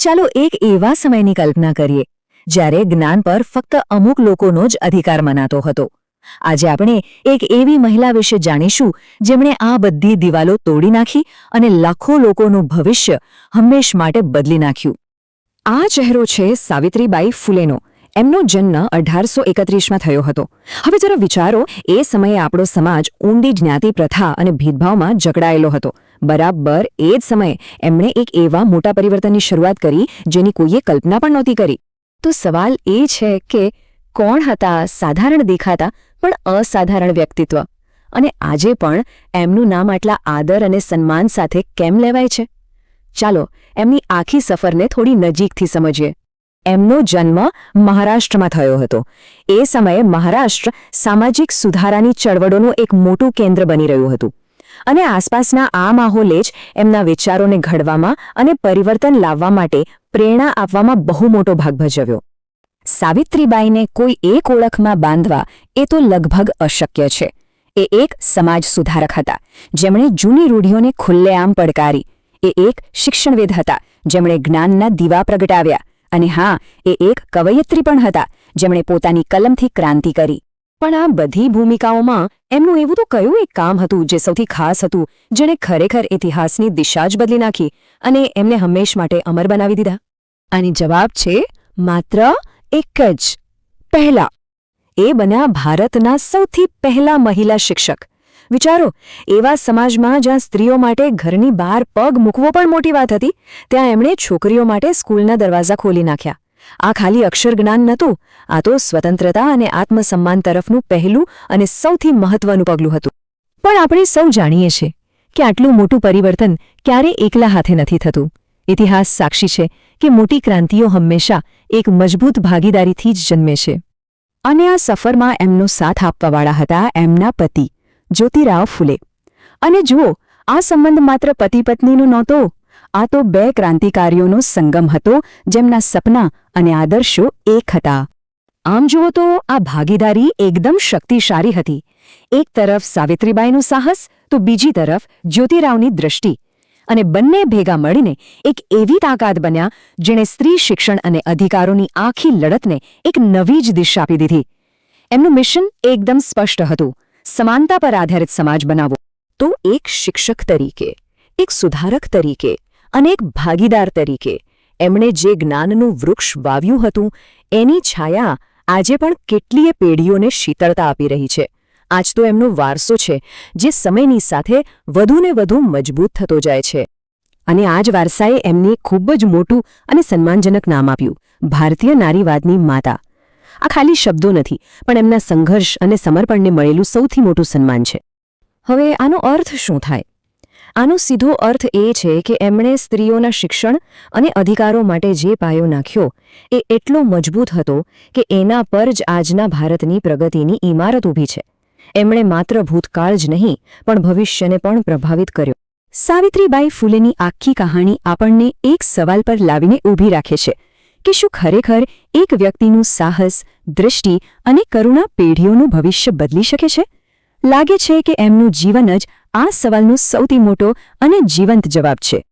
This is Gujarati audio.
ચાલો એક એવા સમયની કલ્પના કરીએ, જ્યારે જ્ઞાન પર ફક્ત અમુક લોકોનો જ અધિકાર મનાતો હતો. આજે આપણે એક એવી મહિલા વિશે જાણીશું, જેમણે આ બધી દિવાલો તોડી નાખી અને લાખો લોકોનું ભવિષ્ય હંમેશ માટે બદલી નાખ્યું. આ ચહેરો છે સાવિત્રીબાઈ ફૂલેનો. એમનો જન્મ અઢારસો એકત્રીસમાં થયો હતો. હવે જરા વિચારો, એ સમયે આપણો સમાજ ઊંડી જ્ઞાતિ પ્રથા અને ભેદભાવમાં જકડાયેલો હતો. બરાબર એ જ સમયે એમણે એક એવા મોટા પરિવર્તનની શરૂઆત કરી જેની કોઈએ કલ્પના પણ નહોતી કરી. તો સવાલ એ છે કે કોણ હતા સાધારણ દેખાતા પણ અસાધારણ વ્યક્તિત્વ? અને આજે પણ એમનું નામ આટલા આદર અને સન્માન સાથે કેમ લેવાય છે? ચાલો એમની આખી સફરને થોડી નજીકથી સમજીએ. એમનો જન્મ મહારાષ્ટ્રમાં થયો હતો. એ સમયે મહારાષ્ટ્ર સામાજિક સુધારાની ચળવળોનું એક મોટું કેન્દ્ર બની રહ્યું હતું. અને આસપાસના આ માહોલે જ એમના વિચારોને ઘડવામાં અને પરિવર્તન લાવવા માટે પ્રેરણા આપવામાં બહુ મોટો ભાગ ભજવ્યો. સાવિત્રીબાઈને કોઈ એક ઓળખમાં બાંધવા એ તો લગભગ અશક્ય છે. એ એક સમાજ સુધારક હતા. જેમણે જૂની રૂઢિઓને ખુલ્લેઆમ પડકારી. એ એક શિક્ષણવિદ હતા. જેમણે જ્ઞાનના દીવા પ્રગટાવ્યા. અને હા, એ એક કવયત્રી પણ હતા. જેમણે પોતાની કલમથી ક્રાંતિ કરી. પણ આ બધી ભૂમિકાઓમાં એમનું એવું તો કયું એક કામ હતું જે સૌથી ખાસ હતું, જેણે ખરેખર ઇતિહાસની દિશા જ બદલી નાખી અને એમને હંમેશ માટે અમર બનાવી દીધા? આની જવાબ છે માત્ર એક જ. પહેલા. એ બન્યા ભારતના સૌથી પહેલા મહિલા શિક્ષક. વિચારો, એવા સમાજમાં જ્યાં સ્ત્રીઓ માટે ઘરની બહાર પગ મૂકવો પણ મોટી વાત હતી, ત્યાં એમણે છોકરીઓ માટે સ્કૂલના દરવાજા ખોલી નાખ્યા. આ ખાલી અક્ષરજ્ઞાન નહોતું, આ તો સ્વતંત્રતા અને આત્મસન્માન તરફનું પહેલું અને સૌથી મહત્વનું પગલું હતું. પણ આપણે સૌ જાણીએ છીએ કે આટલું મોટું પરિવર્તન ક્યારે એકલા હાથે નથી થતું. ઇતિહાસ સાક્ષી છે કે મોટી ક્રાંતિઓ હંમેશા એક મજબૂત ભાગીદારીથી જ જન્મે છે. અને આ સફરમાં એમનો સાથ આપવાવાળા હતા એમના પતિ, જ્યોતિરાવ ફૂલે. અને જુઓ, આ સંબંધ માત્ર પતિ પત્નીનો નહોતો આ તો બે ક્રાંતિકારીઓનો સંગમ હતો, જેમના સપના અને આદર્શો એક હતા. આમ જુઓ તો, આ ભાગીદારી એકદમ શક્તિશાળી હતી. એક તરફ સાવિત્રીબાઈનું સાહસ, તો બીજી તરફ જ્યોતિરાવની દ્રષ્ટિ. અને બંને ભેગા મળીને એક એવી તાકાત બન્યા, જેણે સ્ત્રી શિક્ષણ અને અધિકારોની આખી લડતને એક નવી જ દિશા આપી દીધી. એમનું મિશન એકદમ સ્પષ્ટ હતું, સમાનતા પર આધારિત સમાજ બનાવો તો એક શિક્ષક તરીકે, એક સુધારક તરીકે અને એક ભાગીદાર તરીકે. એમણે જે જ્ઞાનનું વૃક્ષ વાવ્યું હતું, એની છાયા આજે પણ કેટલીય પેઢીઓને શીતળતા આપી રહી છે. આજ તો એમનો વારસો છે, જે સમયની સાથે વધુને વધુ મજબૂત થતો જાય છે. અને આ જ વારસાએ એમને ખૂબ જ મોટું અને સન્માનજનક નામ આપ્યું, ભારતીય નારીવાદની માતા. આ ખાલી શબ્દો નથી, પણ એમના સંઘર્ષ અને સમર્પણને મળેલું સૌથી મોટું સન્માન છે. હવે આનો અર્થ શું થાય? આનો સીધો અર્થ એ છે કે એમણે સ્ત્રીઓના શિક્ષણ અને અધિકારો માટે જે પાયો નાખ્યો એ એટલો મજબૂત હતો કે એના પર જ આજના ભારતની પ્રગતિની ઇમારત ઊભી છે. એમણે માત્ર ભૂતકાળ જ નહીં, પણ ભવિષ્યને પણ પ્રભાવિત કર્યો. સાવિત્રીબાઈ ફૂલેની આખી કહાણી આપણને એક સવાલ પર લાવીને ઊભી રાખે છે કે શું ખરેખર એક વ્યક્તિનું સાહસ, દૃષ્ટિ અને કરુણા પેઢીઓનું ભવિષ્ય બદલી શકે છે? લાગે છે કે એમનું જીવન જ આ સવાલનો સૌથી મોટો અને જીવંત જવાબ છે.